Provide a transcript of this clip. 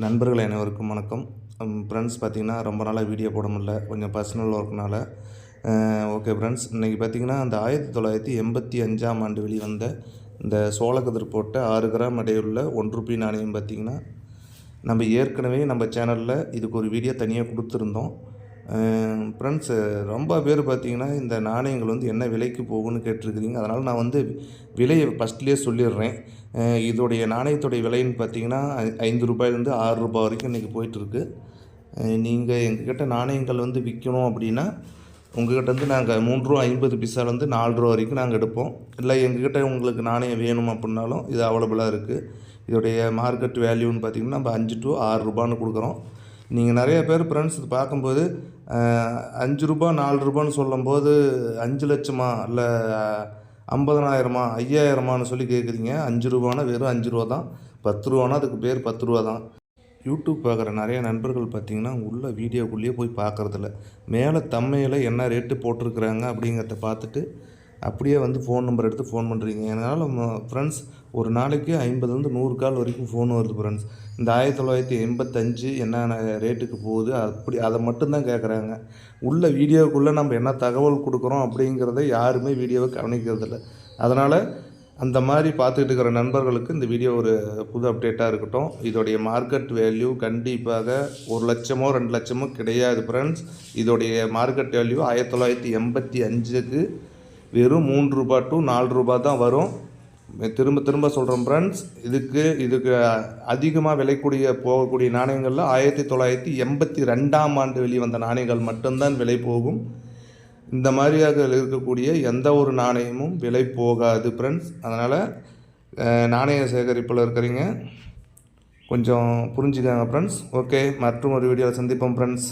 நண்பர்கள் அனைவருக்கும் வணக்கம். ஃப்ரெண்ட்ஸ் பார்த்திங்கன்னா ரொம்ப நாளாக வீடியோ போட முடியல. கொஞ்சம் பர்சனல் ஒர்க்னால் ஓகே ஃப்ரெண்ட்ஸ் இன்றைக்கி பார்த்தீங்கன்னா அந்த ஆயிரத்தி தொள்ளாயிரத்தி எண்பத்தி அஞ்சாம் ஆண்டு வெளிவந்த இந்த சோளக்கதிர் போட்ட ஆறு கிராம் இடையுள்ள ஒன்று ரூபி நாணயம் பார்த்தீங்கன்னா நம்ம ஏற்கனவே நம்ம சேனலில் இதுக்கு ஒரு வீடியோ தனியாக கொடுத்துருந்தோம். ஃப்ரெண்ட்ஸு ரொம்ப பேர் பார்த்தீங்கன்னா இந்த நாணயங்கள் வந்து என்ன விலைக்கு போகும்னு கேட்டிருக்கிறீங்க. அதனால் நான் வந்து விலையை ஃபஸ்ட்லேயே சொல்லிடுறேன். இதோடைய நாணயத்துடைய விலைன்னு பார்த்தீங்கன்னா ஐந்து ரூபாயிலேருந்து ஆறு ரூபாய் வரைக்கும் இன்றைக்கி போயிட்டுருக்கு. நீங்கள் எங்ககிட்ட நாணயங்கள் வந்து விற்கணும் அப்படின்னா உங்கள்கிட்ட வந்து நாங்கள் மூன்று ரூபா ஐம்பது பைசாலேருந்து நாலு ரூபா வரைக்கும் நாங்கள் எடுப்போம். இல்லை எங்ககிட்ட உங்களுக்கு நாணயம் வேணும் அப்படின்னாலும் இது அவைலபிளாக இருக்குது இதோடைய மார்க்கெட் வேல்யூன்னு பார்த்தீங்கன்னா நம்ம அஞ்சு டு ஆறு ரூபான்னு கொடுக்குறோம். நீங்கள் நிறைய பேர் ஃப்ரெண்ட்ஸ் இது பார்க்கும்போது அஞ்சு ரூபா நாலு ரூபான்னு சொல்லும்போது அஞ்சு லட்சமா இல்லை ஐம்பதனாயிரமா ஐயாயிரமான்னு சொல்லி கேட்குறீங்க அஞ்சு ரூபானா வெறும் அஞ்சு ரூபா தான். பத்து ரூபானா அதுக்கு பேர் பத்து ரூபா தான். யூடியூப் பார்க்குற நிறைய நண்பர்கள் பார்த்தீங்கன்னா உள்ள வீடியோக்குள்ளேயே போய் பார்க்குறதில்ல. மேலே தம்மையில் என்ன ரேட்டு போட்டிருக்கிறாங்க அப்படிங்கிறத பார்த்துட்டு அப்படியே வந்து ஃபோன் நம்பர் எடுத்து ஃபோன் பண்ணுறீங்க அதனால் ஃப்ரெண்ட்ஸ் ஒரு நாளைக்கு ஐம்பதுலேருந்து நூறு கால் வரைக்கும் ஃபோன் வருது ஃப்ரெண்ட்ஸ் இந்த ஆயிரத்தி தொள்ளாயிரத்தி எண்பத்தஞ்சு என்னென்ன ரேட்டுக்கு போகுது அப்படி அதை மட்டும்தான் கேட்குறாங்க உள்ள வீடியோக்குள்ளே நம்ம என்ன தகவல் கொடுக்குறோம் அப்படிங்கிறத யாருமே வீடியோவை கவனிக்கிறதில்ல அதனால் அந்த மாதிரி பார்த்துக்கிட்டு இருக்கிற நண்பர்களுக்கு இந்த வீடியோ ஒரு புது அப்டேட்டாக இருக்கட்டும். இதோடைய மார்க்கெட் வேல்யூ கண்டிப்பாக ஒரு லட்சமோ ரெண்டு லட்சமோ கிடையாது ஃப்ரெண்ட்ஸ் இதோடைய மார்க்கெட் வேல்யூ ஆயிரத்தி தொள்ளாயிரத்தி எண்பத்தி அஞ்சுக்கு வெறும் மூன்று ரூபா டு நாலு ரூபா தான் வரும். திரும்ப திரும்ப சொல்கிறோம் ஃப்ரெண்ட்ஸ் இதுக்கு இதுக்கு அதிகமாக விலைக்கூடிய போகக்கூடிய நாணயங்களில் ஆயிரத்தி தொள்ளாயிரத்தி எண்பத்தி ரெண்டாம் ஆண்டு வெளிவந்த நாணயங்கள் மட்டும்தான் விலை போகும். இந்த மாதிரியாக இருக்கக்கூடிய எந்த ஒரு நாணயமும் விலை போகாது ஃப்ரெண்ட்ஸ் அதனால் நாணய சேகரிப்பில் இருக்கிறீங்க. கொஞ்சம் புரிஞ்சுக்கங்க ஃப்ரெண்ட்ஸ் ஓகே மற்றும் ஒரு வீடியோவில் சந்திப்போம் ஃப்ரெண்ட்ஸ்